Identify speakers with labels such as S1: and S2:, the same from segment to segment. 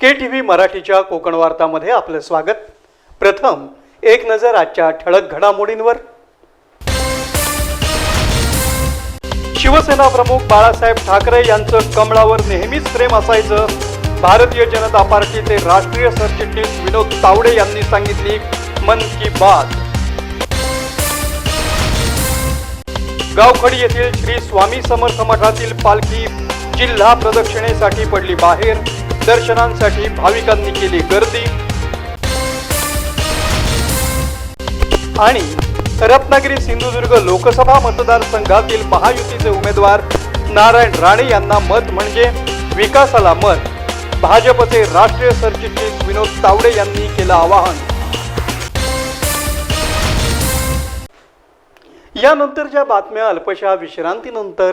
S1: के T V मराठीच्या कोकण वार्तामध्ये आपलं स्वागत. प्रथम एक नजर आजच्या ठळक घडामोडींवर. शिवसेना प्रमुख बाळासाहेब ठाकरे यांचं कमळावर नेहमीच प्रेम असायचं. भारतीय जनता पार्टीचे राष्ट्रीय सरचिटणीस विनोद तावडे यांनी सांगितली मन की बात. गावखडी येथील श्री स्वामी समर्थ मठातील पालखी जिल्हा प्रदक्षिणेसाठी पडली बाहेर. दर्शनांसाठी भाविकांनी केली गर्दी. आणि रत्नागिरी सिंधुदुर्ग लोकसभा मतदारसंघातील महायुतीचे उमेदवार नारायण राणे यांना मत म्हणजे विकासाला मत. भाजपचे राष्ट्रीय सरचिटणीस विनोद तावडे यांनी केलं आवाहन. यानंतरच्या बातम्या अल्पशा विश्रांतीनंतर.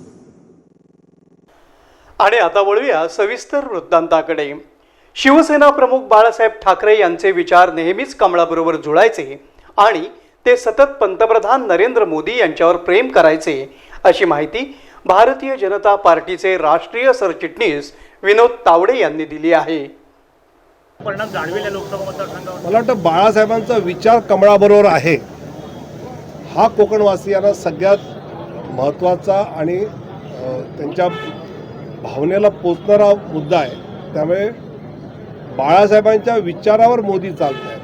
S1: आणि आता वळूया सविस्तर वृत्तांताकडे. शिवसेना प्रमुख बाळासाहेब ठाकरे यांचे विचार नेहमीच कमळाबरोबर जुळायचे आणि ते सतत पंतप्रधान नरेंद्र मोदी यांच्यावर प्रेम करायचे अशी माहिती भारतीय जनता पार्टीचे राष्ट्रीय सरचिटणीस विनोद तावडे यांनी दिली आहे.
S2: परिणाम जाणवेल या लोकसभा मतदारसंघावर?
S3: मला वाटतं बाळासाहेबांचा विचार कमळाबरोबर आहे. हा कोकणवासियांना सगळ्यात महत्त्वाचा आणि त्यांच्या भावनेला पोचणारा मुद्दा आहे. त्यामुळे बाळासाहेबांच्या विचारावर मोदी चालत आहे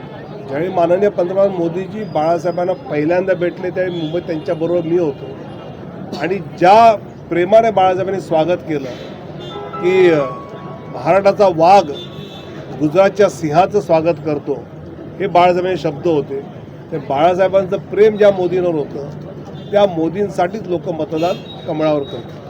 S3: ज्यावेळी माननीय पंतप्रधान मोदीजी बाळासाहेबांना पहिल्यांदा भेटले त्यावेळी मुंबईत त्यांच्याबरोबर मी होतो. आणि ज्या प्रेमाने बाळासाहेबांनी स्वागत केलं की महाराष्ट्राचा वाघ गुजरातच्या सिंहाचं स्वागत करतो हे बाळासाहेबांचे शब्द होते. ते बाळासाहेबांचं प्रेम ज्या मोदींवर होतं त्या मोदींसाठीच लोक मतदान कमळावर करतात.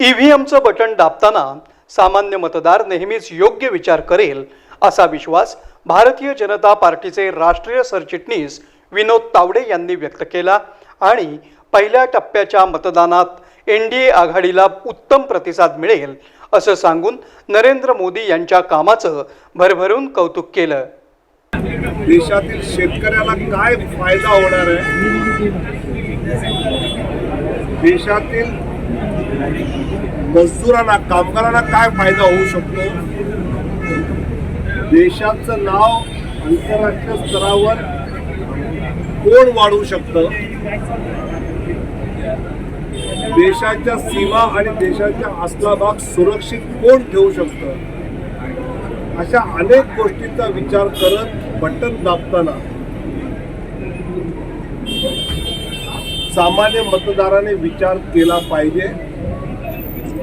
S1: ईव्हीएमचं बटन दाबताना सामान्य मतदार नेहमीच योग्य विचार करेल असा विश्वास भारतीय जनता पार्टीचे राष्ट्रीय सरचिटणीस विनोद तावडे यांनी व्यक्त केला आणि पहिल्या टप्प्याच्या मतदानात एन डी ए आघाडीला उत्तम प्रतिसाद मिळेल असं सांगून नरेंद्र मोदी यांच्या कामाचं भरभरून कौतुक केलं.
S3: देशातील शेतकऱ्याला काय फायदा होणार आहे? देशातील मजदुरांना कामगारांना काय फायदा होऊ शकतो? देशाचं नाव आंतरराष्ट्रीय स्तरावर कोण वाढवू शकतं? देशाच्या सीमा आणि देशाच्या असला भाग सुरक्षित कोण ठेवू शकतं? अशा अनेक गोष्टींचा विचार करत बटन दाबताना सामान्य मतदाराने विचार केला पाहिजे.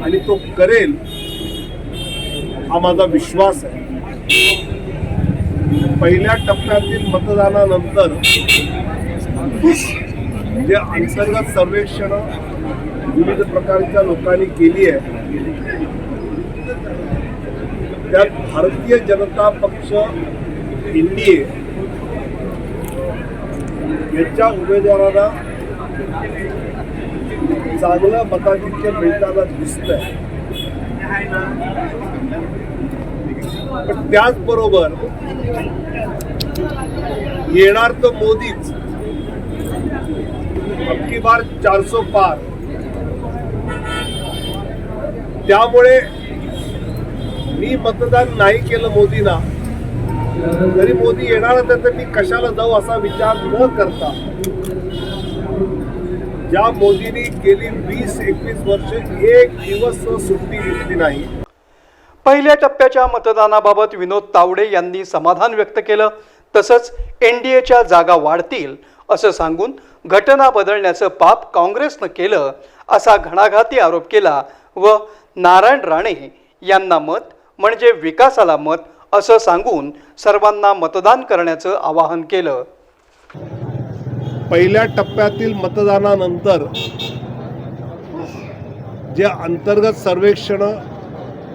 S3: आणि तो करेल हा माझा विश्वास आहे. पहिल्या टप्प्यातील मतदानानंतर जे अंतर्गत सर्वेक्षण विविध प्रकारच्या लोकांनी केली आहे त्यात भारतीय जनता पक्ष एनडीए याच्या उमेदवारांना चांगलं मताधिक्य मिळताना दिसतंय. पण त्याचबरोबर येणार तर मोदीच. अबकी बार चारसो पार. त्यामुळे मी मतदान नाही केलं मोदींना. जरी मोदी येणार तर मी कशाला जाऊ असा विचार न करता ज्या मोदींनी गेली वीस एकवीस वर्ष एक दिवस सुट्टी घेतली नाही.
S1: पहिल्या टप्प्याच्या मतदानाबाबत विनोद तावडे यांनी समाधान व्यक्त केलं. तसंच एन डी एच्या जागा वाढतील असं सांगून घटना बदलण्याचं पाप काँग्रेसनं केलं असा घणाघाती आरोप केला व नारायण राणे यांना मत म्हणजे विकासाला मत असं सांगून सर्वांना मतदान करण्याचं आवाहन केलं.
S3: पहिल्या टप्प्यातील मतदानानंतर जे अंतर्गत सर्वेक्षण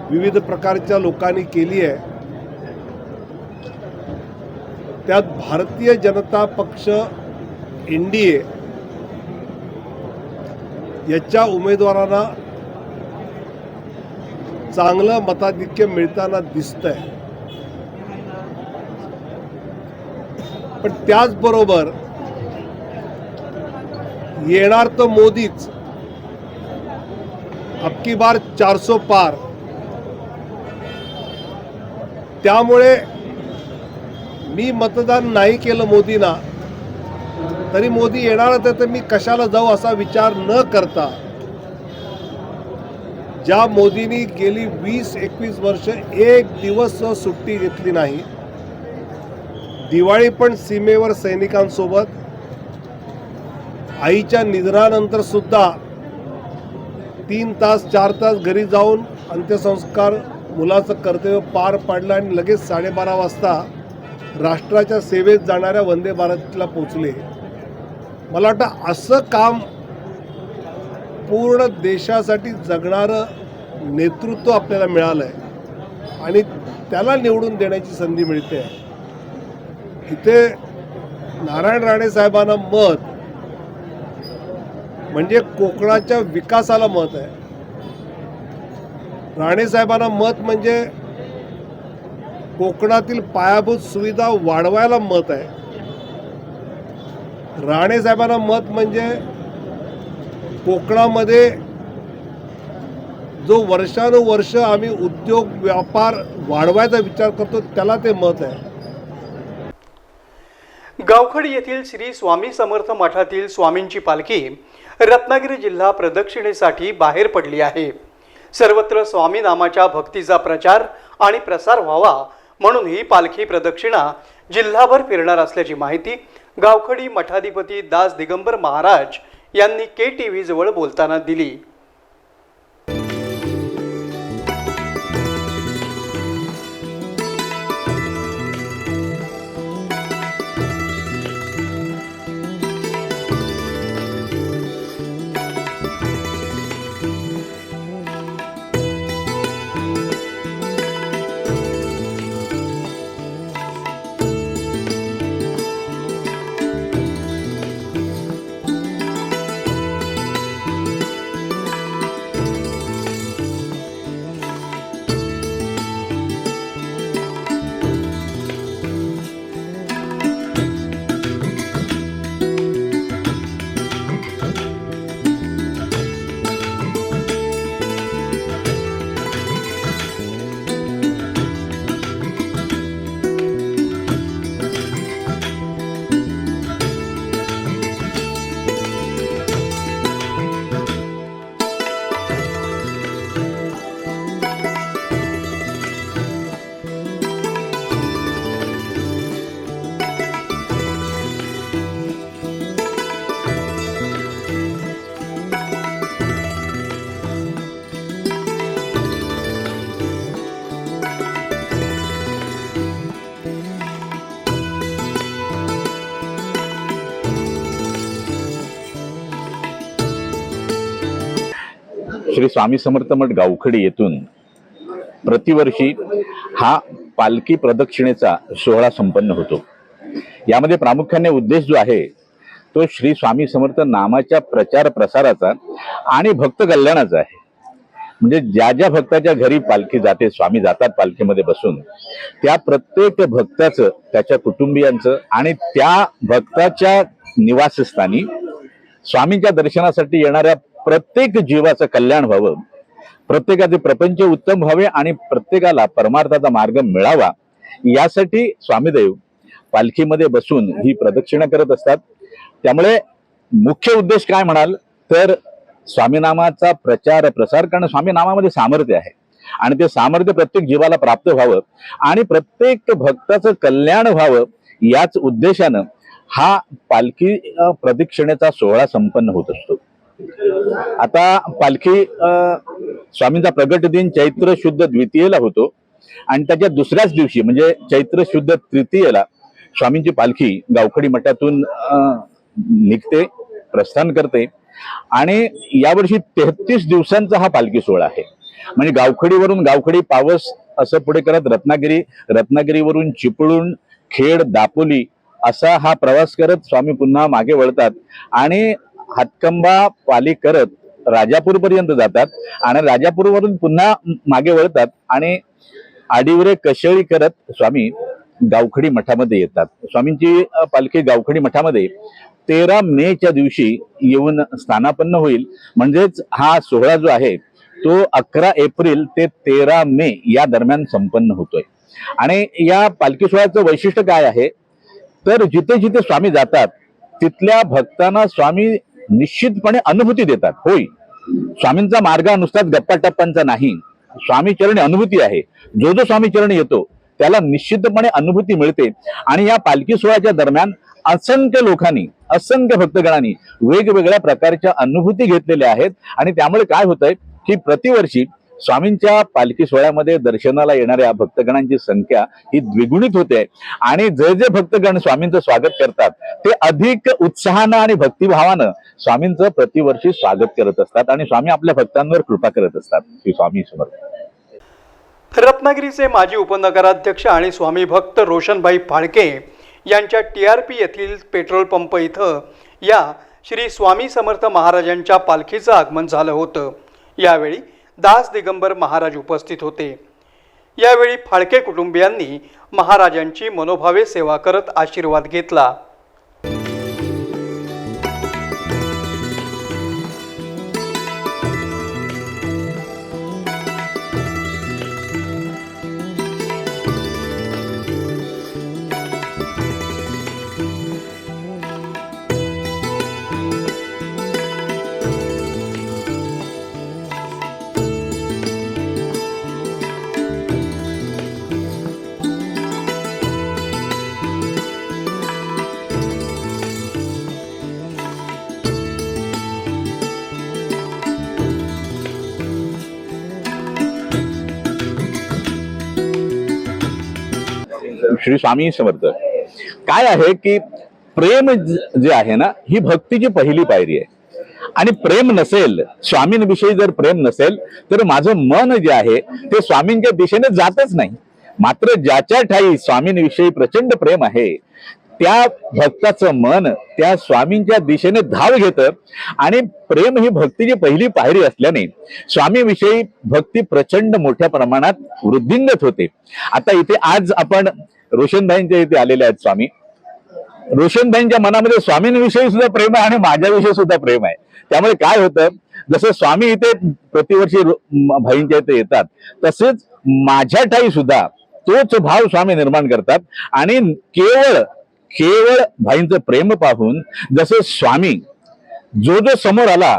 S3: विविध प्रकारच्या लोकांनी केली आहे त्यात भारतीय जनता पक्ष एन डी ए याच्या उमेदवारांना चांगलं मताधिक्य मिळताना दिसतंय. पण त्याचबरोबर येणार तर मोदीच. अबकी बार चारसो पार. त्यामुळे मी मतदान नाही केलं मोदींना. तरी मोदी येणारच आहे तर मी कशाला जाऊ असा विचार न करता. ज्या मोदींनी गेली वीस एकवीस वर्ष एक दिवस सुट्टी घेतली नाही. दिवाळी पण सीमेवर सैनिकांसोबत. आईच्या निधनानंतर सुद्धा तीन तास चार तास घरी जाऊन अंत्यसंस्कार मुलाचं कर्तव्य पार पाडलं आणि लगेच साडेबारा वाजता राष्ट्राच्या सेवेत जाणाऱ्या वंदे भारतला पोचले मला वाटतं असं काम पूर्ण देशासाठी जगणारं नेतृत्व आपल्याला मिळालं आहे आणि त्याला निवडून देण्याची संधी मिळते. इथे नारायण राणे साहेबांना मत म्हणजे कोकणाच्या विकासाला मत आहे. राणे साहेबांना मत म्हणजे कोकणातील पायाभूत सुविधा वाढवायला मत आहे. राणे साहेबांना मत म्हणजे कोकणामध्ये जो वर्षानुवर्ष आम्ही उद्योग व्यापार वाढवायचा विचार करतो त्याला ते मत आहे.
S1: गावखड येथील श्री स्वामी समर्थ मठातील स्वामींची पालखी रत्नागिरी जिल्हा प्रदक्षिणेसाठी बाहेर पडली आहे. सर्वत्र स्वामी नामाच्या भक्तीचा प्रचार आणि प्रसार व्हावा म्हणून ही पालखी प्रदक्षिणा जिल्हाभर फिरणार असल्याची माहिती गावखडी मठाधिपती दास दिगंबर महाराज यांनी के टी व्हीजवळ बोलताना दिली.
S4: श्री स्वामी समर्थ मठ गावखडी येथून प्रतिवर्षी हा पालखी प्रदक्षिणेचा सोहळा संपन्न होतो. यामध्ये प्रामुख्याने उद्देश जो आहे तो श्री स्वामी समर्थ नामाच्या प्रचार प्रसाराचा आणि भक्त कल्याणाचा आहे. म्हणजे ज्या ज्या भक्ताच्या घरी पालखी जाते स्वामी जातात पालखीमध्ये बसून त्या प्रत्येक भक्ताचं त्याच्या कुटुंबियांचं आणि त्या भक्ताच्या निवासस्थानी स्वामींच्या दर्शनासाठी येणाऱ्या प्रत्येक जीवाचं कल्याण व्हावं प्रत्येकाचे प्रपंच उत्तम व्हावे आणि प्रत्येकाला परमार्थाचा मार्ग मिळावा यासाठी स्वामीदेव पालखीमध्ये बसून ही प्रदक्षिणा करत असतात. त्यामुळे मुख्य उद्देश काय म्हणाल तर स्वामीनामाचा प्रचार प्रसार कारण स्वामीनामामध्ये सामर्थ्य आहे आणि ते सामर्थ्य प्रत्येक जीवाला प्राप्त व्हावं आणि प्रत्येक भक्ताचं कल्याण व्हावं याच उद्देशानं हा पालखी प्रदक्षिणेचा सोहळा संपन्न होत असतो. आता पालखी स्वामींचा प्रगट दिन चैत्र शुद्ध द्वितीयेला होतो आणि त्याच्या दुसऱ्याच दिवशी म्हणजे चैत्र शुद्ध तृतीयेला स्वामींची पालखी गावखडी मठातून निघते प्रस्थान करते. आणि यावर्षी तेहतीस दिवसांचा हा पालखी सोहळा आहे. म्हणजे गावखडीवरून गावखडी पावस असं पुढे करत रत्नागिरी रत्नागिरीवरून चिपळूण खेड दापोली असा हा प्रवास करत स्वामी पुन्हा मागे वळतात. आणि हातकंबा पाली करत राजापूर पर्यंत जातात आणि राजापूरवरून पुन्हा मागे वळतात आणि आडिवरे कशेळी करत स्वामी गावखडी मठामध्ये येतात. स्वामींची पालखी गावखडी मठामध्ये तेरा मेच्या दिवशी येऊन स्थानापन्न होईल. म्हणजेच हा सोहळा जो आहे तो अकरा एप्रिल ते तेरा मे या दरम्यान संपन्न होतोय. आणि या पालखी सोहळ्याचं वैशिष्ट्य काय आहे? तर जिथे जिथे स्वामी जातात तिथल्या भक्तांना स्वामी निश्चितपणे अनुभूती देतात. होय. स्वामींचा मार्ग नुसताच गप्पा टप्पांचा नाही. स्वामी चरणी अनुभूती आहे. जो जो स्वामी चरणी येतो त्याला निश्चितपणे अनुभूती मिळते. आणि या पालखी सोहळ्याच्या दरम्यान असंख्य लोकांनी असंख्य भक्तगणांनी वेगवेगळ्या प्रकारच्या अनुभूती घेतलेल्या आहेत. आणि त्यामुळे काय होतंय की प्रतिवर्षी स्वामींच्या पालखी सोहळ्यामध्ये दर्शनाला येणाऱ्या भक्तगणांची संख्या ही द्विगुणित होते. आणि जे जे भक्तगण स्वामींचं स्वागत करतात ते अधिक उत्साहानं आणि भक्तिभावानं स्वामींचं प्रतिवर्षी स्वागत करत असतात आणि स्वामी आपल्या भक्तांवर कृपा करत असतात. श्री स्वामी समर्थ.
S1: रत्नागिरीचे माजी उपनगराध्यक्ष आणि स्वामी भक्त रोशनभाई फाळके यांच्या टी आर पी येथील पेट्रोल पंप इथं या श्री स्वामी समर्थ महाराजांच्या पालखीचं आगमन झालं होतं. यावेळी दास दिगंबर महाराज उपस्थित होते. यावेळी फाळके कुटुंबियांनी महाराजांची मनोभावे सेवा करत आशीर्वाद घेतला.
S4: श्री स्वामी समर्थ. काय आहे की प्रेम जे आहे ना ही भक्तीची पहिली पायरी आहे. आणि प्रेम नसेल स्वामींविषयी जर प्रेम नसेल तर माझं मन जे आहे ते स्वामींच्या दिशेने जातच नाही. मात्र ज्याच्या ठाई स्वामींविषयी प्रचंड प्रेम आहे त्या भक्ताचं मन त्या स्वामींच्या दिशेने धाव घेतं आणि प्रेम ही भक्तीची पहिली पायरी असल्याने स्वामीविषयी भक्ती प्रचंड मोठ्या प्रमाणात वृद्धिंगत होते. आता इथे आज आपण रोशनभाईंच्या इथे आलेले आहेत स्वामी. रोशनभाईंच्या मनामध्ये स्वामींविषयी सुद्धा प्रेम आहे आणि माझ्याविषयी सुद्धा प्रेम आहे. त्यामुळे काय होतं? जसं स्वामी इथे प्रतिवर्षी भाईंच्या इथे येतात तसेच माझ्या ठाई सुद्धा तोच भाव स्वामी निर्माण करतात. आणि केवळ केवळ भाईंचं प्रेम पाहून जसं स्वामी जो जो समोर आला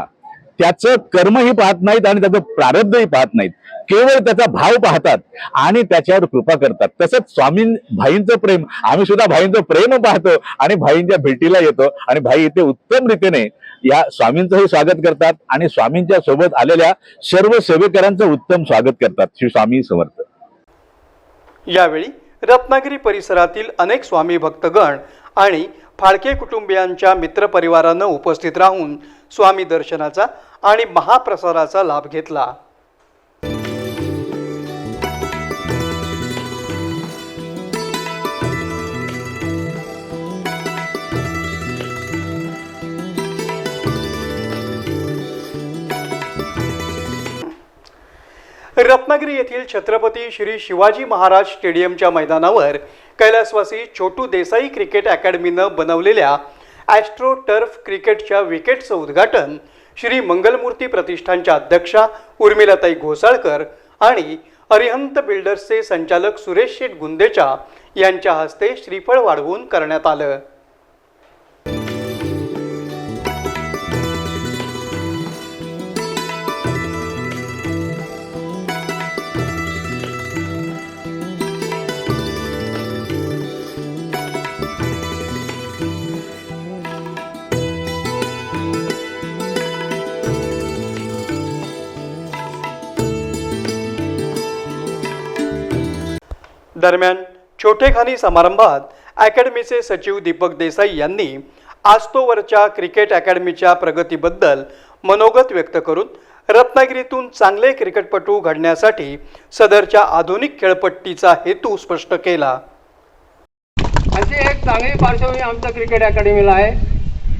S4: त्याचं कर्मही पाहत नाहीत आणि त्याचं प्रारब्धही पाहत नाहीत. केवळ त्याचा भाव पाहतात आणि त्याच्यावर कृपा करतात. तसंच स्वामी भाईंचं प्रेम आम्ही सुद्धा भाईंचं प्रेम पाहतो आणि भाईंच्या भेटीला येतो आणि भाई इथे उत्तम रीतीने या स्वामींचंही स्वागत करतात आणि स्वामींच्या सोबत आलेल्या सर्व सेवेकरांचं उत्तम स्वागत करतात. श्री स्वामी समर्थ.
S1: यावेळी रत्नागिरी परिसरातील अनेक स्वामी भक्तगण आणि फाळके कुटुंबियांच्या मित्रपरिवारानं उपस्थित राहून स्वामी दर्शनाचा आणि महाप्रसादाचा लाभ घेतला. रत्नागिरी येथील छत्रपती श्री शिवाजी महाराज स्टेडियमच्या मैदानावर कैलासवासी छोटू देसाई क्रिकेट अकॅडमीनं बनवलेल्या ॲस्ट्रो टर्फ क्रिकेटच्या विकेटचं उद्घाटन श्री मंगलमूर्ती प्रतिष्ठानच्या अध्यक्षा उर्मिलाताई घोसाळकर आणि अरिहंत बिल्डर्सचे संचालक सुरेश शेठ गुंदेचा यांच्या हस्ते श्रीफळ वाढवून करण्यात आलं. दरम्यान छोटेखानी समारंभात अकॅडमीचे सचिव दीपक देसाई यांनी आस्तोवरच्या क्रिकेट अकॅडमीच्या प्रगतीबद्दल मनोगत व्यक्त करून रत्नागिरीतून चांगले क्रिकेटपटू घडण्यासाठी सदरच्या आधुनिक खेळपट्टीचा हेतू स्पष्ट केला.
S5: अशी एक चांगली पार्श्वभूमी आमच्या क्रिकेट अकॅडमीला आहे.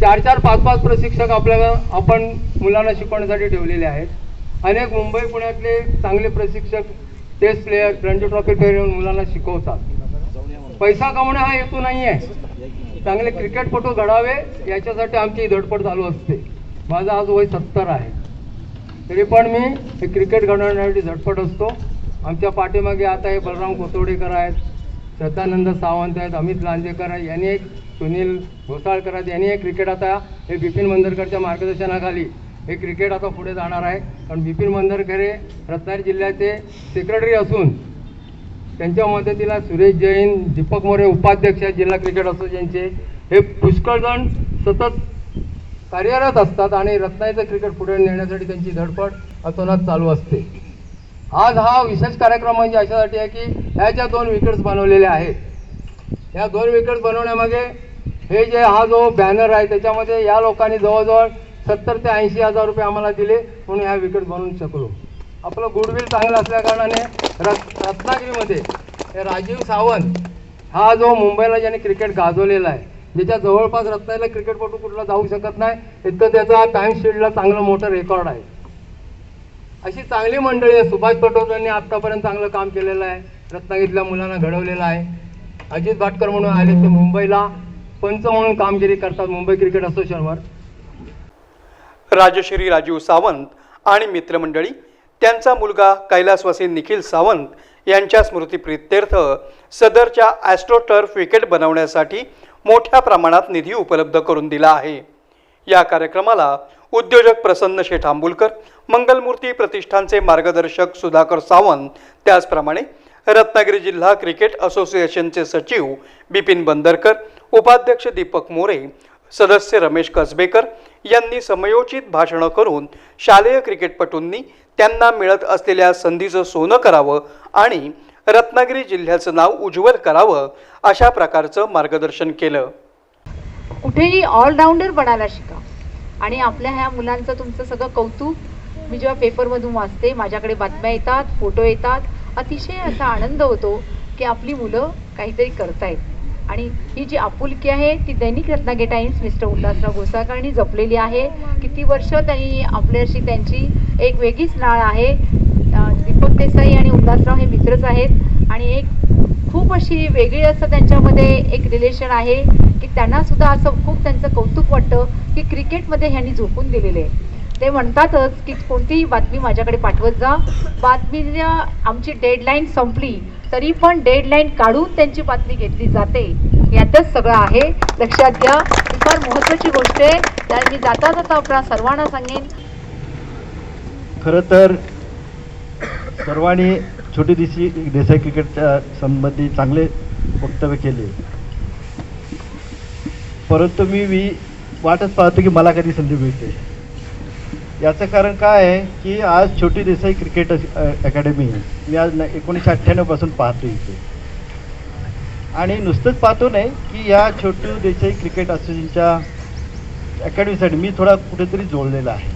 S5: चार चार पाच पाच प्रशिक्षक आपल्याला आपण मुलांना शिकवण्यासाठी ठेवलेले आहेत. अनेक मुंबई पुण्यातले चांगले प्रशिक्षक test player Ranji trophy player येऊन मुलांना शिकवतात. पैसा कमवणे हा हेतू नाही आहे चांगले क्रिकेटपटू घडावे याच्यासाठी आमची धडपड चालू असते. माझा आज वय सत्तर आहे. तरी पण मी हे क्रिकेट घडवण्यासाठी झटपट असतो. आमच्या पाठीमागे आता हे बलराम कोतोडेकर आहेत श्रद्धानंद सावंत आहेत अमित लांजेकर आहेत यांनी एक सुनील घोसाळकर आहेत यांनी एक क्रिकेट आता हे बिपिन मंदरकरच्या मार्गदर्शनाखाली हे क्रिकेट आता पुढे जाणार आहे. कारण बिपिन मंदरकर हे रत्नागिरी जिल्ह्याचे सेक्रेटरी असून त्यांच्या मदतीला सुरेश जैन दीपक मोरे उपाध्यक्ष जिल्हा क्रिकेट असोसिएशनचे. हे पुष्कळजण सतत कार्यरत असतात आणि रत्नागिरीचं क्रिकेट पुढे नेण्यासाठी त्यांची धडपड अतोनात चालू असते. आज हा विशेष कार्यक्रम म्हणजे अशासाठी आहे की ह्या ज्या दोन विकेट्स बनवलेल्या आहेत ह्या दोन विकेट्स बनवण्यामागे हे जे हा जो बॅनर आहे त्याच्यामध्ये या लोकांनी जवळजवळ सत्तर ते ऐंशी हजार रुपये आम्हाला दिले म्हणून ह्या विकेट बनवून शकलो. आपलं गुडविल चांगलं असल्याकारणाने रत् रत्नागिरीमध्ये राजीव सावंत हा जो मुंबईला ज्याने क्रिकेट गाजवलेला आहे ज्याच्या जवळपास रत्नागिरीला क्रिकेटपटू कुठला जाऊ शकत नाही इतकं त्याचा टाइम शील्डला चांगलं मोठं रेकॉर्ड आहे. अशी चांगली मंडळी आहे. सुभाष पटोलेंनी आत्तापर्यंत चांगलं काम केलेलं आहे. रत्नागिरीतल्या मुलांना घडवलेलं आहे. अजित भाटकर म्हणून आले ते मुंबईला. पंच म्हणून कामगिरी करतात मुंबई क्रिकेट असोसिएशनवर
S1: राजश्री राजीव सावंत आणि मित्रमंडळी त्यांचा मुलगा कैलासवासी निखिल सावंत यांच्या स्मृतीप्रित्यर्थ सदरच्या ॲस्ट्रोटर्फ विकेट बनवण्यासाठी मोठ्या प्रमाणात निधी उपलब्ध करून दिला आहे. या कार्यक्रमाला उद्योजक प्रसन्न शेठ आंबुलकर मंगलमूर्ती प्रतिष्ठानचे मार्गदर्शक सुधाकर सावंत त्याचप्रमाणे रत्नागिरी जिल्हा क्रिकेट असोसिएशनचे सचिव बिपिन बंदरकर उपाध्यक्ष दीपक मोरे सदस्य रमेश कसबेकर यांनी समयोचित भाषणं करून शालेय क्रिकेटपटूंनी त्यांना मिळत असलेल्या संधीचं सोनं करावं आणि रत्नागिरी जिल्ह्याचं नाव उज्ज्वल करावं अशा प्रकारचं मार्गदर्शन केलं.
S6: कुठेही ऑलराऊंडर बनायला शिका. आणि आपल्या ह्या मुलांचं तुमचं सगळं कौतुक मी जेव्हा पेपरमधून वाचते माझ्याकडे बातम्या येतात फोटो येतात अतिशय असा आनंद होतो की आपली मुलं काहीतरी करतायत. आणि ही जी आपुलकी आहे ती दैनिक रत्नागिरी टाइम्स मिस्टर उल्हासराव गोसाळकरांनी जपलेली आहे. किती वर्ष त्यांनी आपल्याशी त्यांची एक वेगळीच नाळ आहे. दीपक देसाई आणि उल्हासराव हे मित्रच आहेत. आणि एक खूप अशी वेगळी असं त्यांच्यामध्ये एक रिलेशन आहे की त्यांना सुद्धा असं खूप त्यांचं कौतुक वाटतं की क्रिकेटमध्ये ह्यांनी झोपून दिलेले आहे. ते म्हणतातच की कोणतीही बातमी माझ्याकडे पाठवत जा. बातमी आमची डेडलाईन संपली तरी पण डेडलाईन काढून त्यांची बातमी घेतली जाते. यातच सगळं आहे. लक्षात घ्या ही फार महत्त्वाची गोष्ट आहे. त्या मी जाता जाता आपल्या सर्वांना सांगेन.
S7: खरं तर सर्वांनी छोटी दिशी देसाई क्रिकेटच्या संबंधी चांगले वक्तव्य केले. परंतु मी मी वाटच पाहतो की मला कधी संधी मिळते. याचं कारण काय आहे की आज छोटी देसाई क्रिकेट अस- अ- अकॅडमी मी आज एकोणीसशे अठ्ठ्याण्णवपासून पाहतो इथे. आणि नुसतंच पाहतो नाही की या छोटू देसाई क्रिकेट असोसिएशनच्या अकॅडमीसाठी मी थोडा कुठेतरी जोडलेला आहे.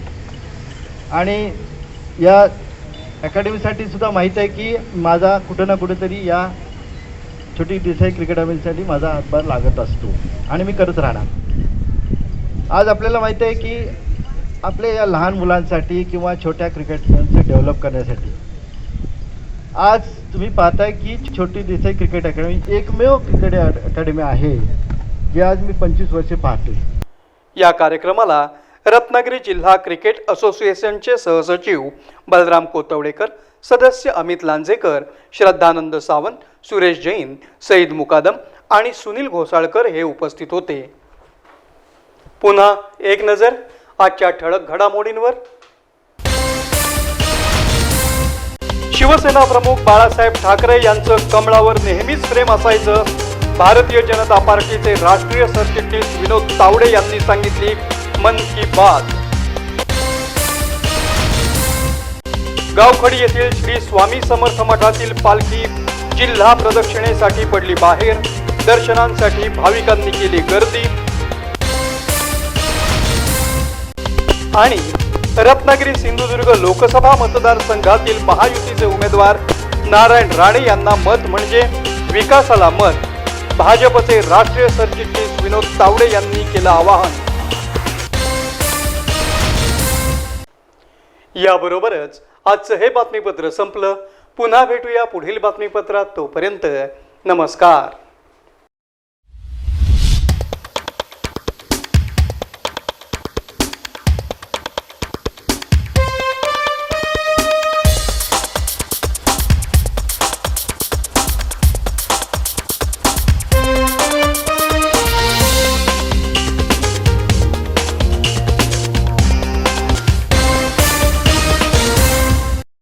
S7: आणि या अकॅडमीसाठी सुद्धा माहीत आहे की माझा कुठं ना कुठेतरी या छोटी देसाई क्रिकेट अकॅडमीसाठी माझा हातभार लागत असतो. आणि मी करत राहणार. आज आपल्याला माहीत आहे की आपल्या या लहान मुलांसाठी किंवा छोट्या क्रिकेटर्सचे डेव्हलप करण्यासाठी. आज तुम्ही पाहताय की छोटी देसाई क्रिकेट अकॅडमी एकमेव क्रिकेट अकॅडमी आहे जी आज मी पंचवीस वर्षे पाहते.
S1: या कार्यक्रमाला रत्नागिरी जिल्हा क्रिकेट असोसिएशनचे सहसचिव बलराम कोतवडेकर सदस्य अमित लांजेकर श्रद्धानंद सावंत सुरेश जैन सईद मुकादम आणि सुनील घोसाळकर हे उपस्थित होते. पुन्हा एक नजर. आजच्या ठळक घडामोडींवर. शिवसेना प्रमुख बाळासाहेब ठाकरे यांचं कमळावर नेहमीच प्रेम असायचं. भारतीय जनता पार्टीचे राष्ट्रीय सरचिटणीस विनोद तावडे यांनी सांगितली मन की बात. गावखडी येथील श्री स्वामी समर्थ मठातील पालखी जिल्हा प्रदक्षिणेसाठी पडली बाहेर. दर्शनांसाठी भाविकांनी केली गर्दी. आणि रत्नागिरी सिंधुदुर्ग लोकसभा मतदारसंघातील महायुतीचे उमेदवार नारायण राणे यांना मत म्हणजे विकासाला मत. भाजपचे राष्ट्रीय सरचिटणीस विनोद तावडे यांनी केलं आवाहन. याबरोबरच आजचं हे बातमीपत्र संपलं. पुन्हा भेटूया पुढील बातमीपत्रात तोपर्यंत नमस्कार.